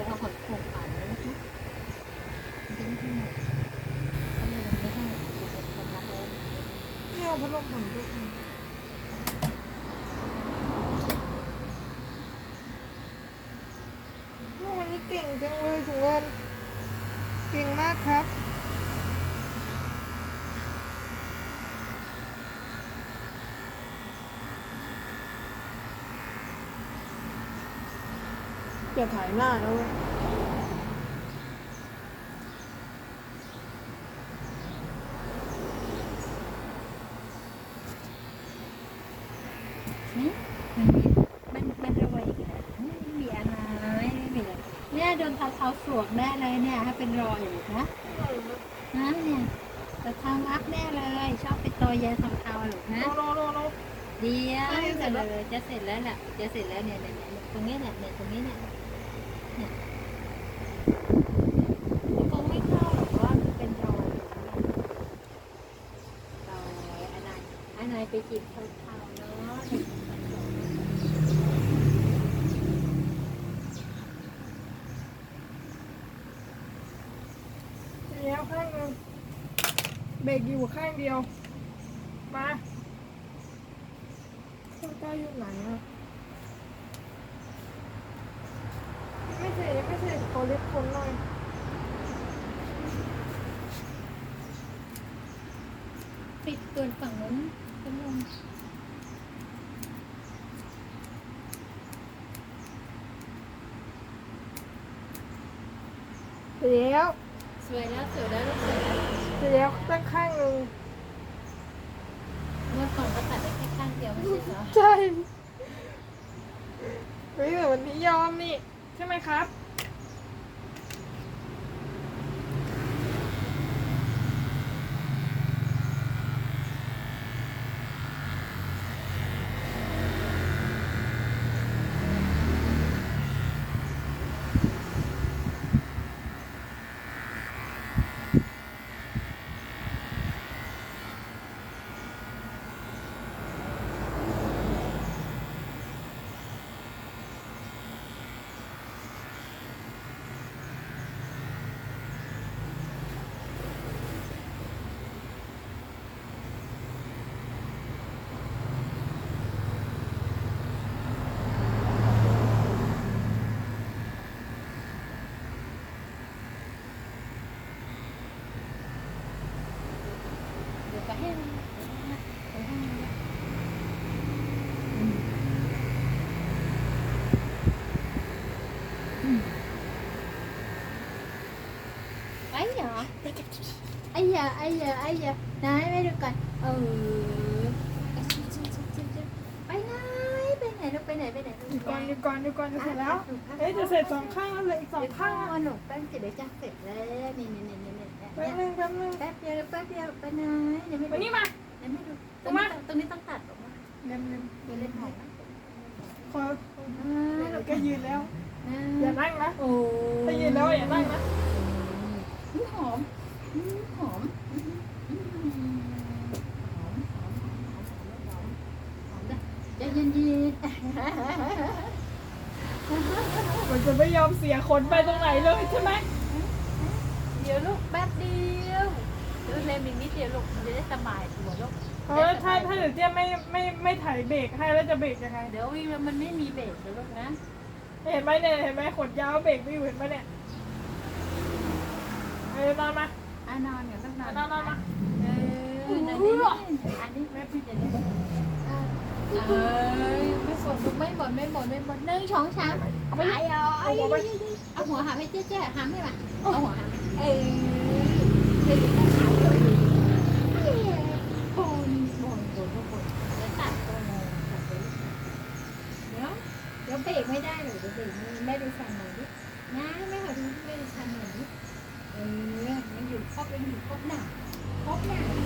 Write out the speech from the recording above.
เดี๋ยวเอาหอยโข่งผ่านแล้วนะคะทิ้งที่หมดพัดลมไม่ให้เดี๋ยวจะทำรับแล้ไม่เอาพัดลมผมดูโอ้วันนี้เก่งจังเลยถุงเงินเก่งมากครับ อย่าถ่ายหน้าแล้วเว้ยนี่มันมีมันมันรวยอีกแล้วไม่มีอะไรไม่มีอะไรเนี่ยโดนท้าเท้าสวกแน่เลยเนี่ยให้เป็นรอยอยู่นะนะเนี่ยจะทำอัพแน่เลย ชอบไปโตแยทำเท้าหรอกนะโนโนโนโน เดียวใกล้เสร็จแล้วเลยจะเสร็จแล้วแหละจะเสร็จแล้วเนี่ยเนี่ยเนี่ยตรงนี้เนี่ยเนี่ยตรงนี้เนี่ยเนี่ยคงไม่เข้าหรอกเพราะว่ามันเป็นรอยอยู่รอยอันไหนอันไหนไปจีบเท้าเท้าเนาะแล้วข้างหนึงเบรกอยู่ข้างเดียว มาเครื่ องใต้อยู่ไหนอะไม่เสร็จยังไม่เสร็จขอเล็บคนหน่อยปิดตัวฝั่งนู้นก็ลงเสร็จแล้วสวยแล้วสวยแล้วลูกสวยแล้วเสร็จแล้วตั้งข้างหนึ่งเมื่อก่อนก็ตัดได้แค่ ข้างเดียวไม่ใช่เหรอ ใช่เฮ้ยแต่วันนี้ยอมนี่ ใช่ไหมครับ เดี๋ยวไปให้มันไปให้มันไอ้เหรอ ไอ้เหรอไอ้เหรอไอ้เหรอไหนไม่ดูก่อนเออไปไหนไปไหนลูกไปไหนไปไหนดูก่อนดูก่อนดูก่อนจะเสร็จแล้วเฮ้ยจะเสร็จสองข้างแล้วเหลยอีกสองเดี๋ยวข้าข้างงอะหนูแป๊บเดี๋ยวจะเสร็จแล้วนี่นี่นี่นี่นี่แป๊บนึงแป๊บนึงแป๊บเดียวแป๊บเดียวไปไหนเดี๋ยวไม่วันดูนี้มาเดี๋ยวไม่ดูตรงนี้ตรงนี้ต้องตัดออกมาเร็วเร็วเดี๋ยวเล่นหอมขออ่าเดี๋ยวก็ยืนแล้วอ่าอย่านั่งนะโอ้ถ้ายืนแล้วอย่านั่งนะอืมหอมอืม หอมใจเย็นๆมันจะไม่ยอมเสียคนไปตรงไหนเลยใช่ไหมเดี๋ยวลูกแป๊บเดียวเดี๋ยวเล่นอีนิดเดียวลูกมันจะได้สบายตัวลูกเพราะว่าถ้าถ้าเดี๋ยวเจ๊ไม่ไม่ไม่ถ่ายเบรกให้แล้วจะเบรกยังไง เดี๋ยววิ่งมันไม่มีเบรกเดี๋ยลูกนะ เห็นไหมเนี่ยเห็นไหมขนยาวเบรกไม่อยู่เห็นไหมเนี่ย เออนอนมาานอนกันต้องนอนนอนนอนมาเอออันนี้อันนี้แม่พี่จะได้เออไม่บ่นลูกไม่บ่นไม่บ่นไม่บ่นหนึ่งสองสามไปเอาเอาเอาหัวหาให้เจ๊เจ๊หามให้มาเอาหัวหามเออเดี๋ย ก็เป็นหินพบหนาพบหนา